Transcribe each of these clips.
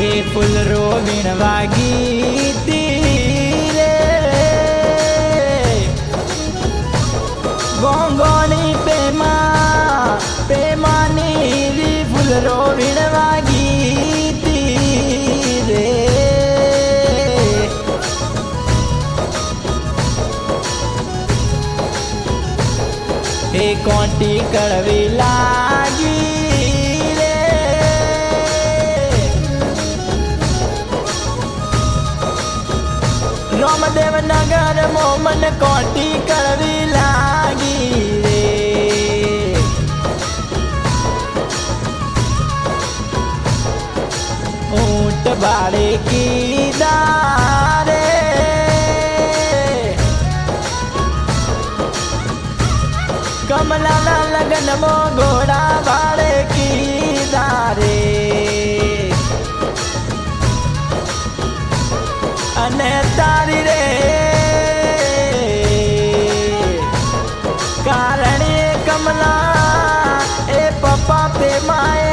એ ફૂલ રોવિણ વાગી તીરે ગોંગોની પેમા પેમાની ફૂલ રોવિણ વાગી કોટી કરવી લાગી રે રોમદેવ નગર મોમન કોટી કરવી લાગી રે ઊંટ બાળે લગ્નમાં ઘોડા વાળે કીધા રે અને તારી રે. કારણે કમલા એ પપ્પા પે માએ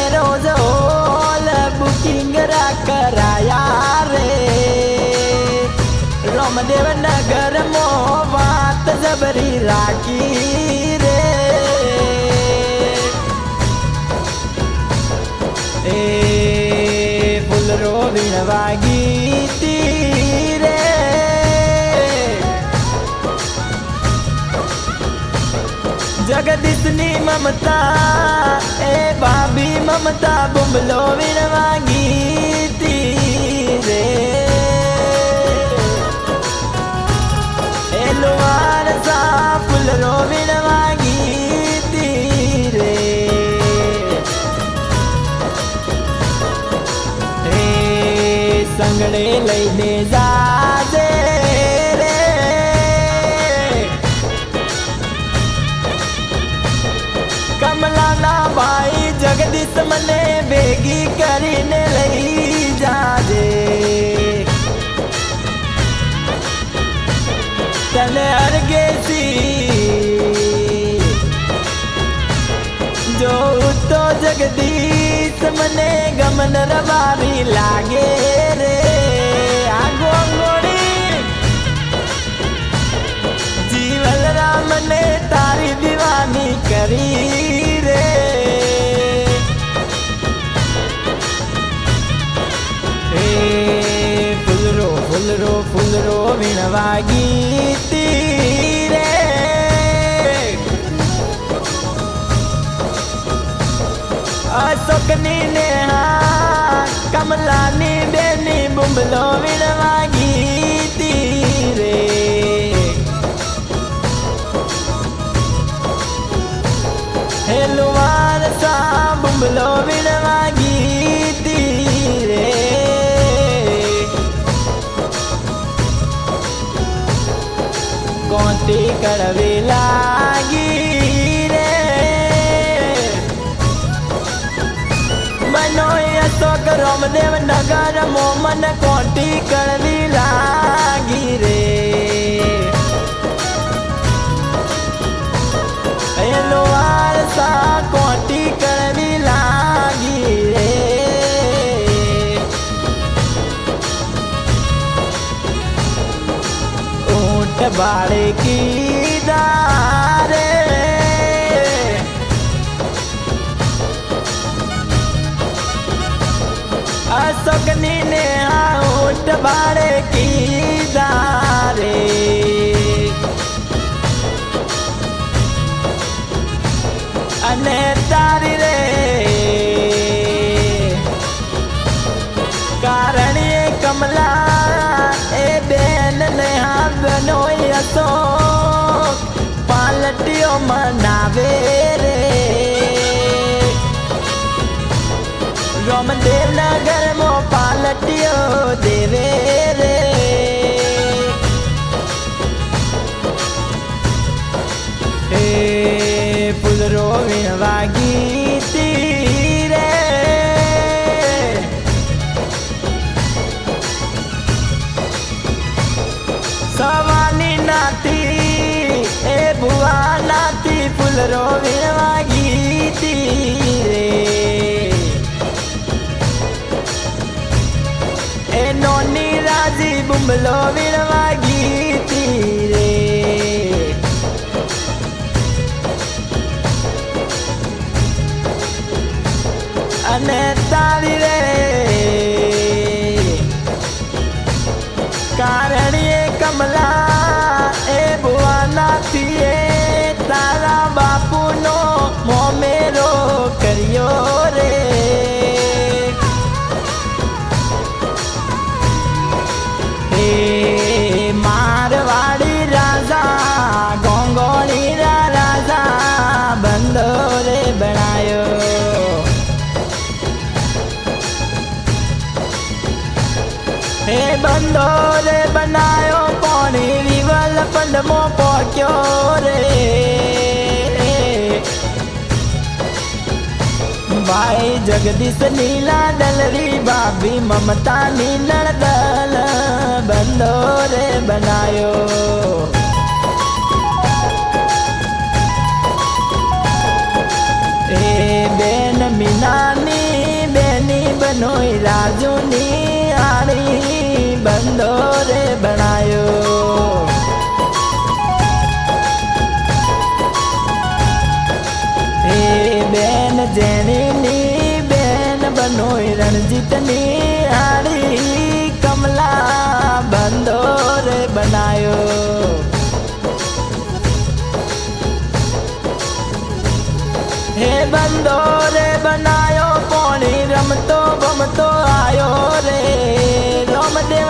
એ રોજ હોલ બુકિંગ રે. રોમદેવ નગર મો વાત જબરી રાખી જગદીશની મમતા, એ ભાભી મમતા બુમલો વીણ વાગી રે. એ લોહાર સા ફૂલ રોવિણ વાગી રે. એ સંગડે લઈને જાજે મને ભેગી કરીને લઈ જાજે. તને અરગેસી જો તો જગદીશ, મને ગમન રવાવી લાગે રે. આ ગોંગોડી જીવન રામને તારી અશોકની નેહા કમલાની બેની બુંબલો વીણવાગી રે હેલુવાર સા બુંબલો વીણવાગી રે કોટી કડવી લાગી રોમદેવ નગર મોમન કોટી કરવી લાગી રે. એલો આરસા કોટી કડવી લાગી રે. ઊંટ બાળે હાથનો હતો પાલટીઓ મનાવે રે. રોમદેવ નગર મો પાલટીઓ દેવે રે. નાતી ફૂલરો વીણવા ગીતી રે એ રાજી બુમલો વીણવા ગીતી રે અને તારી રે કારણીએ કમલા એ ભુવાનાથી એ મોમેરો કર્યો રે. હે મારવાડી રાજા ગોંગોળી રાજા બંધો રે બનાયો. હે બંધો રે બનાયો, પોણી વિવલ પંડમો પોક્યો રે. ભાઈ, જગદીશ નીલા દલરી, ભાભી મમતા નીલળ દલ બંધો રે બનાયો. એ બેન મીનાની બેની બનોઈ રાજુની આણી બંધો રે બનાયો. બનોઈ રણજીતની આડી કમલા બંધો રે બનાયો. હે બંધો રે બનાયો, પોણી રમતો, બમતો આયો રે. રામદેવ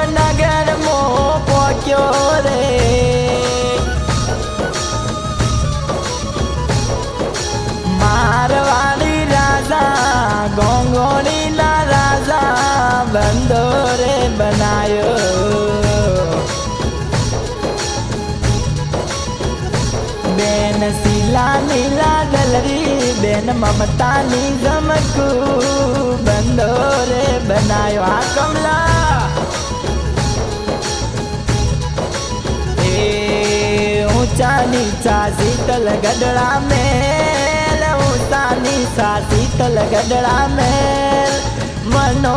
બેન શીલા નીલા ગલરી બેન, મમતાની જમકુ બંધો રે બનાયો આ કમલા. એ ઊંચા નીચા શીતલ ગઢડા મેલ ઊંચા નીચા શીતલ ગઢડા મેલ. મનો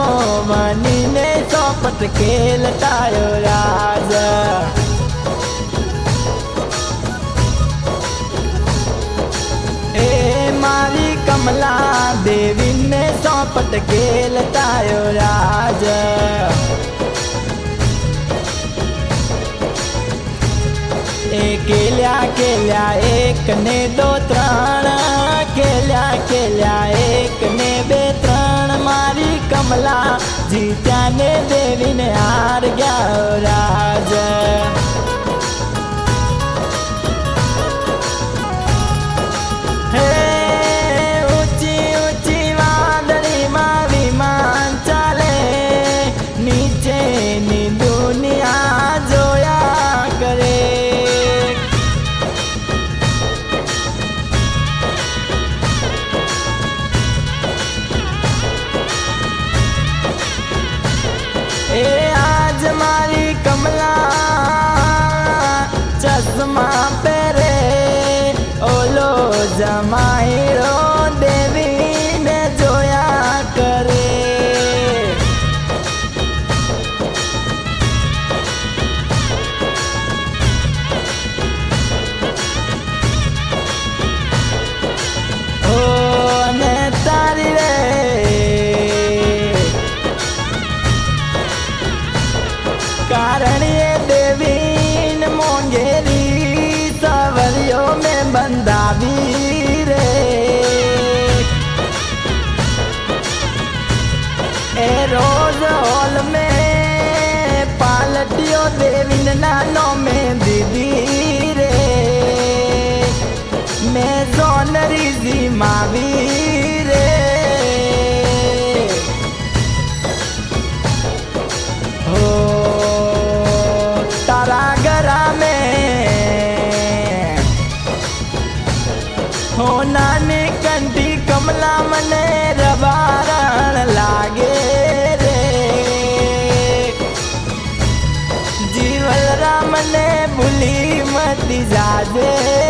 મનીને ચોપટ ખેલતાયો રાજ. મારી કમલા દેવીને ચોપટ ખેલતાયો રાજ. એ કેલ્યા કેલ્યા એક ને દો ત્રણ. કેલ્યા કેલ્યા એક ને બે ત્રણ. મારી કમલા જીત્યા ને દેવીને હાર ગયા રાજ. કારણ હો નાની કંઠી કમલા મને રબારણ લાગે રે. જીવલ રામને ભૂલી મતી જાજે.